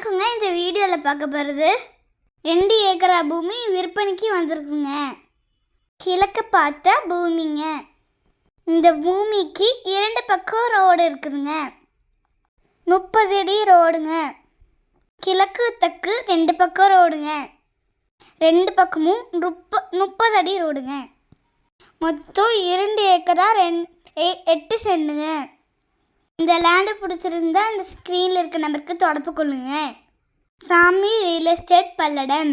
வணக்கங்க. இந்த வீடியோவில் பார்க்க போகிறது ரெண்டு ஏக்கரா பூமி விற்பனைக்கு வந்திருக்குங்க. கிழக்க பார்த்த பூமிங்க. இந்த பூமிக்கு இரண்டு பக்கம் ரோடு இருக்குதுங்க. முப்பது அடி ரோடுங்க. கிழக்கு தக்கு ரெண்டு பக்கம் ரோடுங்க. ரெண்டு பக்கமும் முப்ப முப்பது அடி ரோடுங்க. மொத்தம் இரண்டு ஏக்கரா ரெண் எட்டு சென்டுங்க இந்த லேண்டு பிடிச்சிருந்தா இந்த ஸ்க்ரீனில் இருக்க நம்பருக்கு தொடர்பு கொள்ளுங்க. சாமி ரியல் எஸ்டேட் பல்லடம்.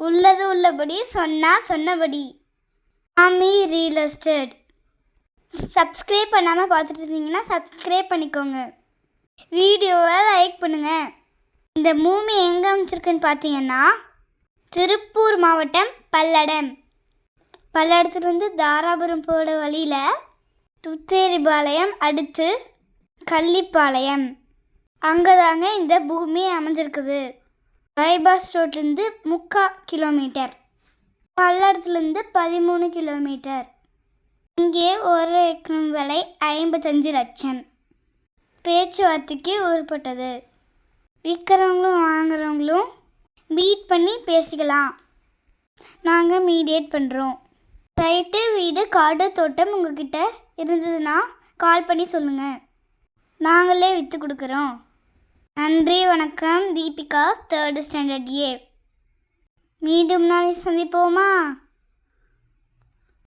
உள்ளது உள்ளபடி சொன்னால் சொன்னபடி. சாமி ரியல் எஸ்டேட் சப்ஸ்கிரைப் பண்ணாமல் பார்த்துட்டு இருந்தீங்கன்னா சப்ஸ்கிரைப் பண்ணிக்கோங்க. வீடியோவை லைக் பண்ணுங்கள் இந்த மூமி எங்கே அமைச்சிருக்குன்னு பார்த்தீங்கன்னா திருப்பூர் மாவட்டம் பல்லடம். பல்லடத்துலேருந்து தாராபுரம் போகிற வழியில் துத்தேரிபாளையம் அடுத்து கள்ளிப்பாளையம். அங்கே தாங்க இந்த பூமி அமைஞ்சிருக்குது. பைபாஸ் ரோட்லேருந்து முக்கா கிலோமீட்டர். பல்லடத்துலேருந்து பதிமூணு கிலோமீட்டர். இங்கே ஒரு ஏக்கர் விலை ஐம்பத்தஞ்சு லட்சம். பேச்சுவார்த்தைக்கு உருப்பட்டது. விற்கிறவங்களும் வாங்குறவங்களும் மீட் பண்ணி பேசிக்கலாம். நாங்கள் மீடியேட் பண்ணுறோம் சைட்டு வீடு காடு தோட்டம் உங்ககிட்ட இருந்ததுன்னா கால் பண்ணி சொல்லுங்கள் நாங்களே விற்று கொடுக்குறோம். நன்றி வணக்கம். தீபிகா தேர்டு ஸ்டாண்டர்ட் ஏ மீண்டும் நாளை சந்திப்போமா?